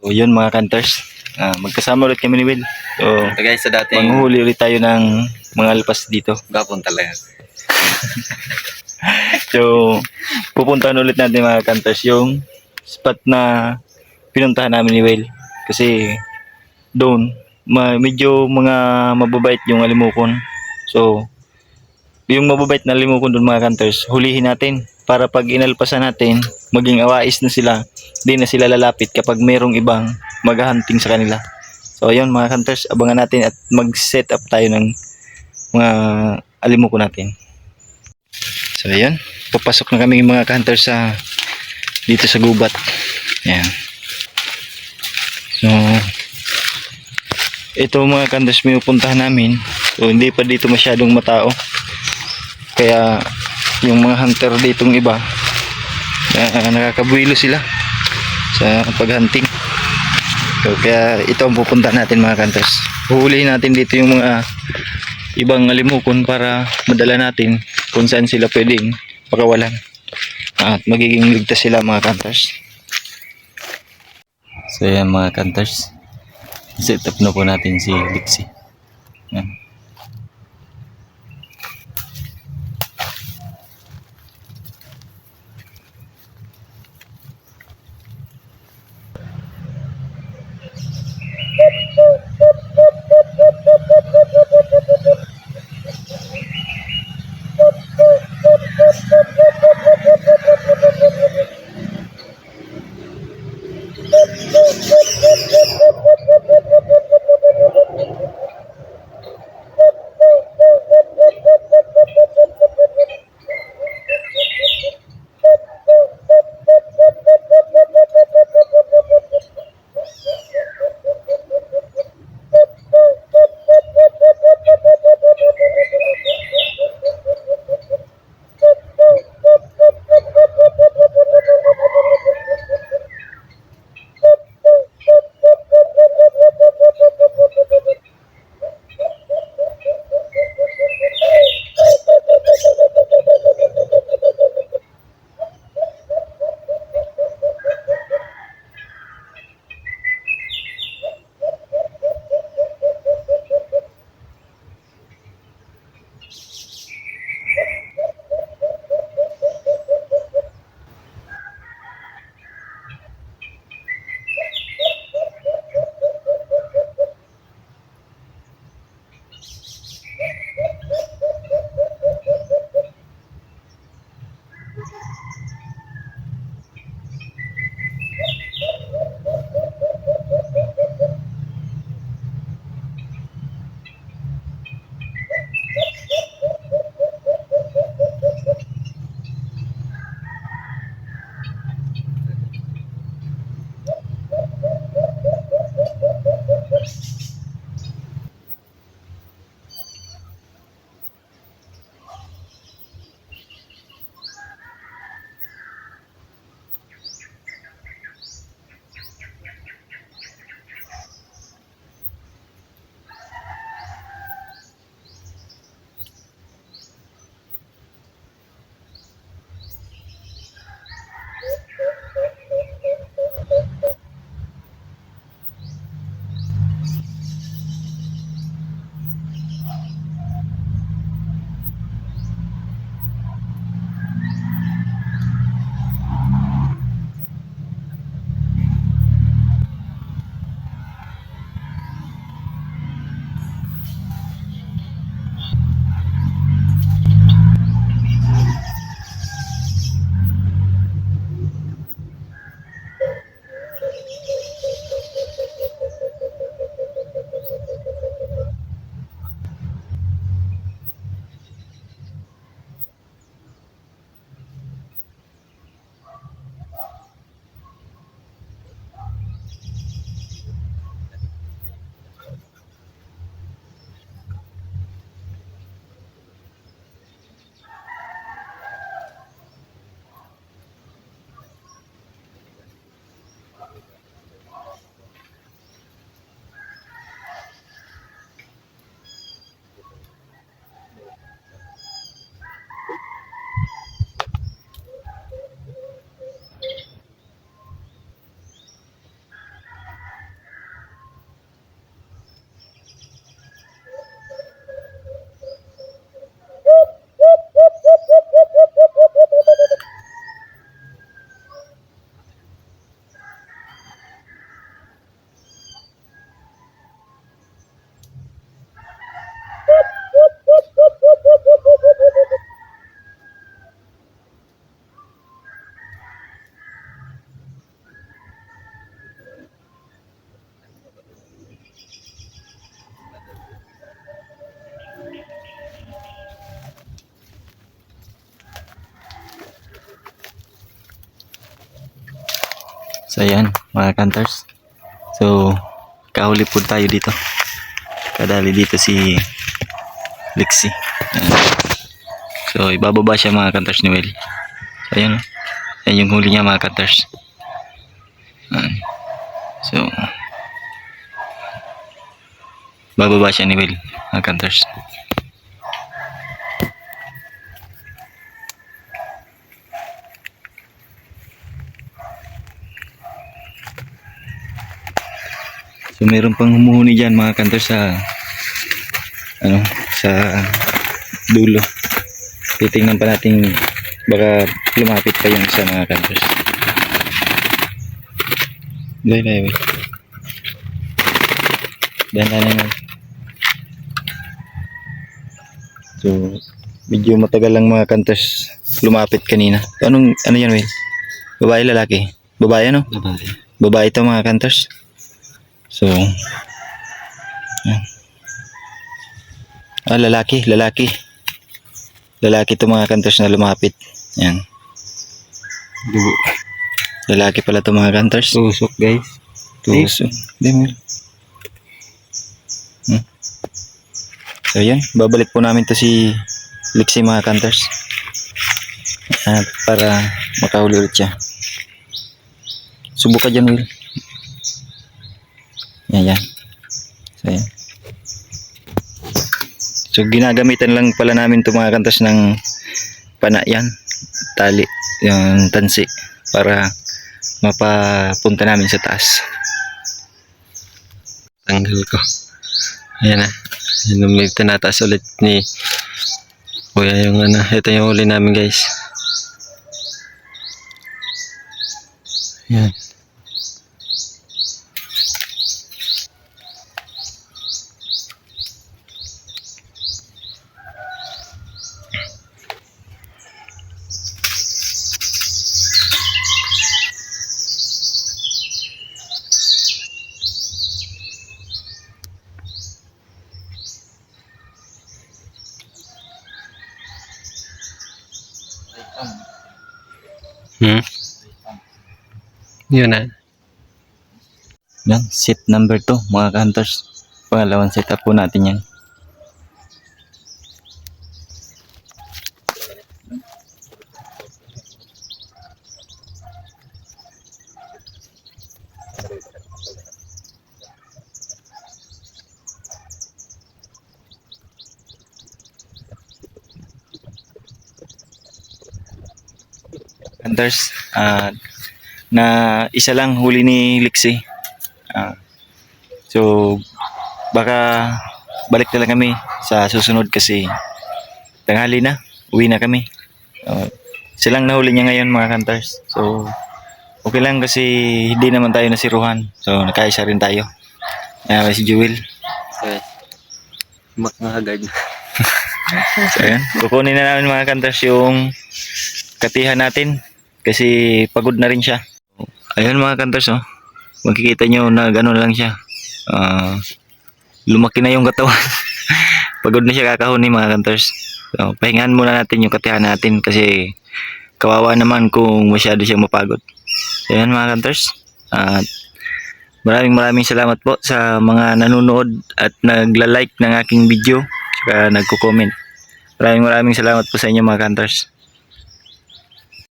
So, yun mga kanters. Ah, magkasama ulit kami ni Will. So, Ito guys, sa dating manghuli ulit tayo ng mga alpas dito. gapon talaga. So, pupuntahan ulit natin mga kanters yung spot na pinuntahan namin ni Will. Kasi doon, ma- medyo mga mababait yung alimukon. So, yung mababait na alimukon doon mga kanters, hulihin natin para pag inalpasan natin, maging awais na sila, di na sila lalapit kapag merong ibang maghahunting sa kanila. So, ayun mga kanters, abangan natin at mag-set up tayo ng mga alimukon natin. So, ayun. Papasok na kami mga hunters sa dito sa gubat. Ayan. So, ito mga hunters may pupuntahan namin. So, hindi pa dito masyadong matao. Kaya, yung mga hunter ditong iba, na, nakakabuilo sila sa paghunting. So, kaya ito ang pupuntahan natin mga hunters. Huhulihin natin dito yung mga ibang alimukon para madala natin kung saan sila pwedeng pakawalan at magiging ligtas sila mga kanters so yan mga kanters set up na po natin si Lixie yan. So ayan, mga kanters. So, kahuli po tayo dito. Kadali dito si. Ayan. So, ibababa siya mga kanters ni Will. So, ayan. oh. Ayan yung huli niya mga kanters. Ayan. So, bababa siya ni Will mga kanters. So meron pang humuhuni diyan mga kantor sa ano sa dulo. Titingnan pa natin baka lumapit pa yung isa mga kantor. Dahil na yun. Dahil na yun. So, medyo matagal lang mga kantos lumapit kanina. Anong, ano yan, Will? Babae, lalaki? Babae, ano? Babae. Babae ito mga kantos. So. Ah, lalaki, lalaki. Lalaki ito mga kantos na lumapit. Yan. Dugo. Lalaki pala ito mga kantos. Tusok guys. Tuso. Hindi mo. Hmm. So yan, babalik po namin to si Lixie mga kanters. At para makahuli ulit siya. Subukan dyan, Will. Yan, yan. So yan. So ginagamitan lang pala namin to mga kantas ng pana yan. Tali. Yung tansi. Para mapapunta namin sa taas. Tanggal ko. Ayan na. Yun, may tinataas ulit ni Kuya yung ano. Ito yung uli namin guys. Yan. Hmm? Yun na. Yan, set number 2 mga hunters. Pangalawang setup po natin yan. Hunters, ah na isa lang huli ni Lixie. Ah, so, baka balik na lang kami sa susunod kasi tanghali na, uwi na kami. Uh, silang nahuli niya ngayon mga kantars. So, okay lang kasi hindi naman tayo nasiruhan. So, nakaisa rin tayo. Kaya si Jewel. Okay. Makahagad. So, ayan. Kukunin na namin mga kantars yung katihan natin kasi pagod na rin siya. Ayun mga kantars, oh. Makikita nyo na gano'n lang siya. Ah, lumaki na yung katawan. pagod na siya kakahuni mga kantars. So, pahingahan muna natin yung katihan natin kasi kawawa naman kung masyado siyang mapagod. Ayan mga kantars. At maraming maraming salamat po sa mga nanonood at nagla-like ng aking video at nagko-comment. Maraming maraming salamat po sa inyo mga kantars.